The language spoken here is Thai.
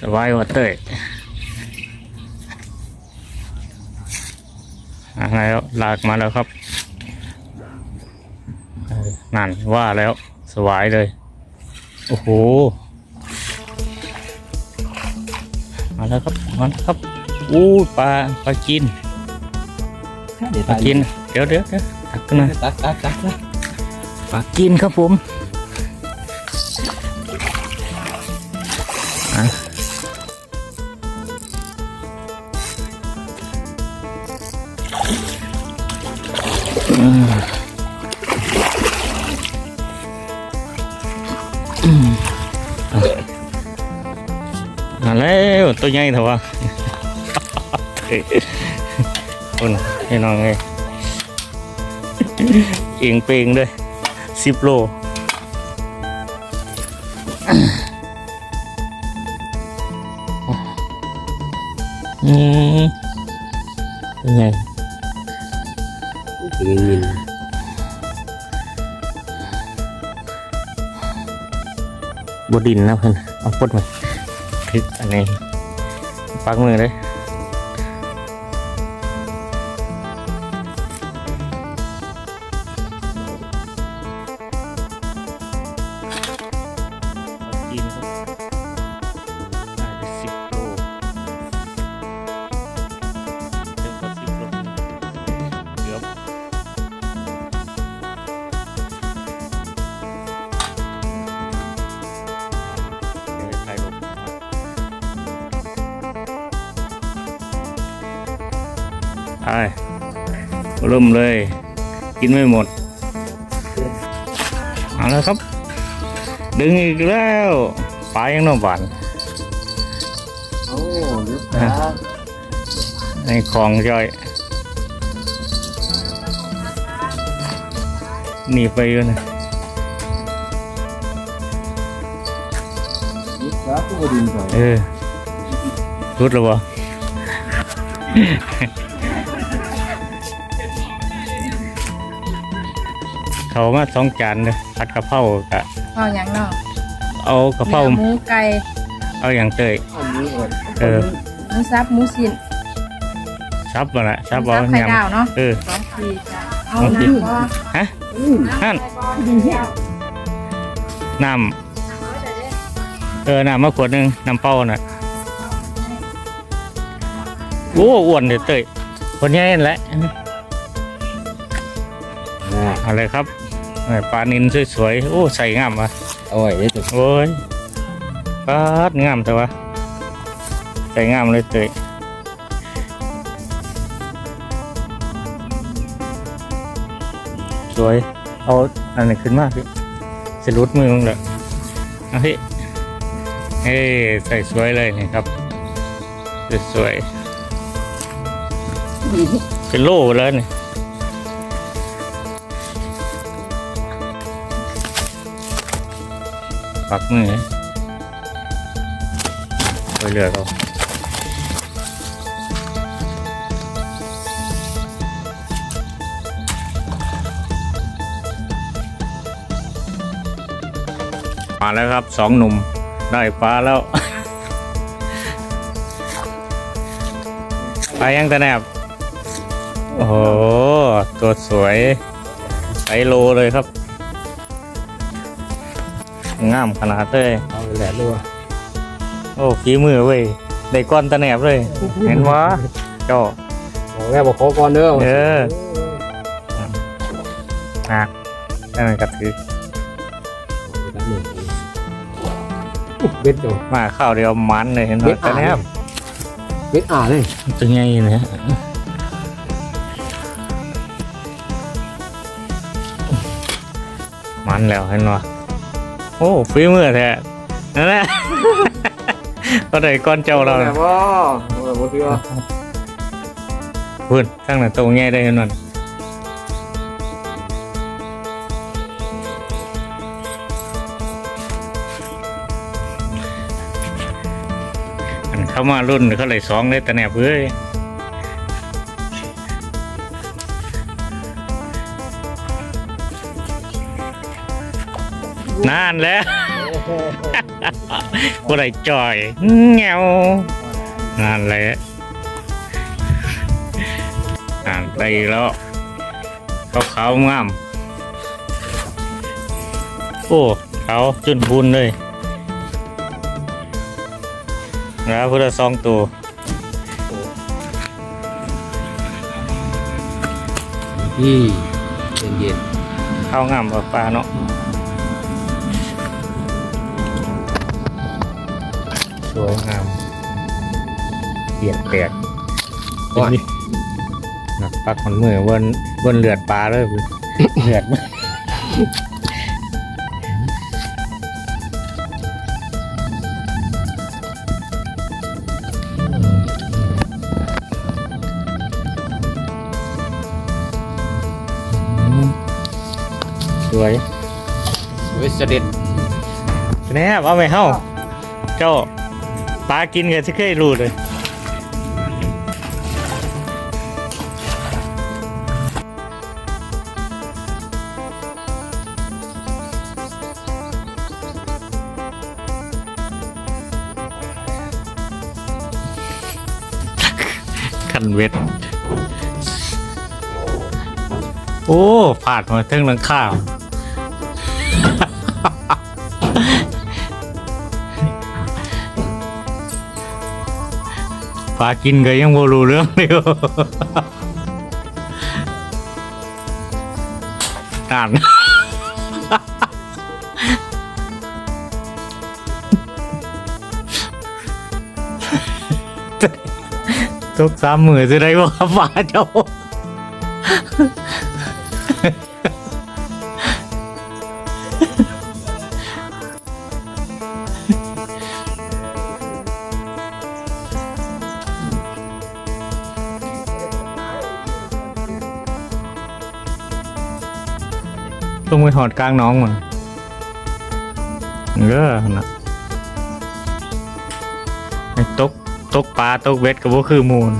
สบายกว่าเต้ยอะแล้วลากมาแล้วครับเออนั่นว่าแล้วสบายเลย โอ้โห มาแล้วครับมาแล้วครับอู้ปลาปลากินเดี๋ยวปลากินเดี๋ยวเดี๋ยวเดี๋ยวตักขึ้นมาตักตักตักตักปลากินครับผมอะ อืมอะมาแล้วตัวใหญ่เถอะวะเฮ้ยคนให้น้องเลยเอียงเปงด้วยสิบโลอืมเป็นไง บดินนะเพื่อนเอาปดมาคลิกอันนี้ปักมือเลยกินครับ เริ่มเลย กินไม่หมด เอาแล้วครับ ดึงอีกแล้วปลายังน้องหวานโอ้ลึกนะในคลองย่อยหนีไปอยู่นะลึกนะตัวดินก่อนเออรุดแล้วบ่ เขามาสองจานเลยผัดกะเพรากะเอาอย่างเนาะเอากะเพรานื้อหมูไก่เอาอย่างเตยอันนี้ก่อนเออหมูซับหมูสินซับมาละหซับมูเอาซับไข่ยดาวเนาะำเออ สองขีดจ้ะเอาสองขีด น้ำบ่ฮะอืมนั่น น้ำเออน้ำมาขวดหนึ่งน้ำเปล่าน่ะโอ้อ้วนเด็ดเตยคนนี้นั่นแหละอ่าเอาเลยครับเออ ปลานินสวยๆ โอ้ใส่งามวะเอาไว้เดี๋ยวจะโอ้ยปลาดงามแต่ว่าใส่งามเลยเตยสวย เอาอันนี้ขึ้นมากพี่สรุดมือมึงเลยเอาพี่เฮ้ใส่สวยเลยนี่ครับ สวยๆเป็นโล่เลยนี่ ปักมือไปเรือเขามาแล้วครับสองหนุ่มได้ปลาแล้วไปยังตะแนบโอ้โห ตัวสวยไซโลเลยครับ งามขนาดเลยเอาแหละด้วยโอ้ฝีมือเว้ยได้ก้อนตะแหนบเลย เห็นวะเจ้าโอ้แม่บอกขอก่อนเด้อเออหักได้มันกระถือเบ็ดตัวมาข้าวเดียวมันเลยเห็นไหมเบ็ดตะอ่าแหนบเบ็ดอ่าเลยตัวใหญ่เนี่ยมันแล้วเห็นวะ โอ้ฝีมือแท้นั่นแหละก็ได้ก้อนเจ้าเราแบน่ะบว่าแบบว่าพี่ว่าพูดตั้งแต่ตัวง่ายได้เห็นมันอันเข้ามารุ่นเขาเลยสองเลยแต่แหนบเอ้ย นานแล้วบ่ได้จ่อยเงวนั่นแหละอ่านไปแล้วเขาขาวๆงาม โอ้เขาวจุนพูนเลยแล้วพุทธสองตัวที่เย็นข้าวงามปลาปลาเนาะ วยงามเปลี่ยนแปลกๆก่อนหนักปักมันมือเวนเวนเลือดปลาเลยเลือดมากสวยสวยเสด็จแน่เอาไปเฮ้าเจ้า ปลากินกันที่เคยรู้เลยคันเวทโอ้ผาดมาเทิงหลังข้าว ปลากินก็ยังบ่รู้เรื่องเลยอ่านทุกสามมือจะได้ว่าปลาเจ้า ต้องไปถอดกลางน้องมันเออนะไอ้ตกตกปลาตกเบ็ดกับพวกคือมูล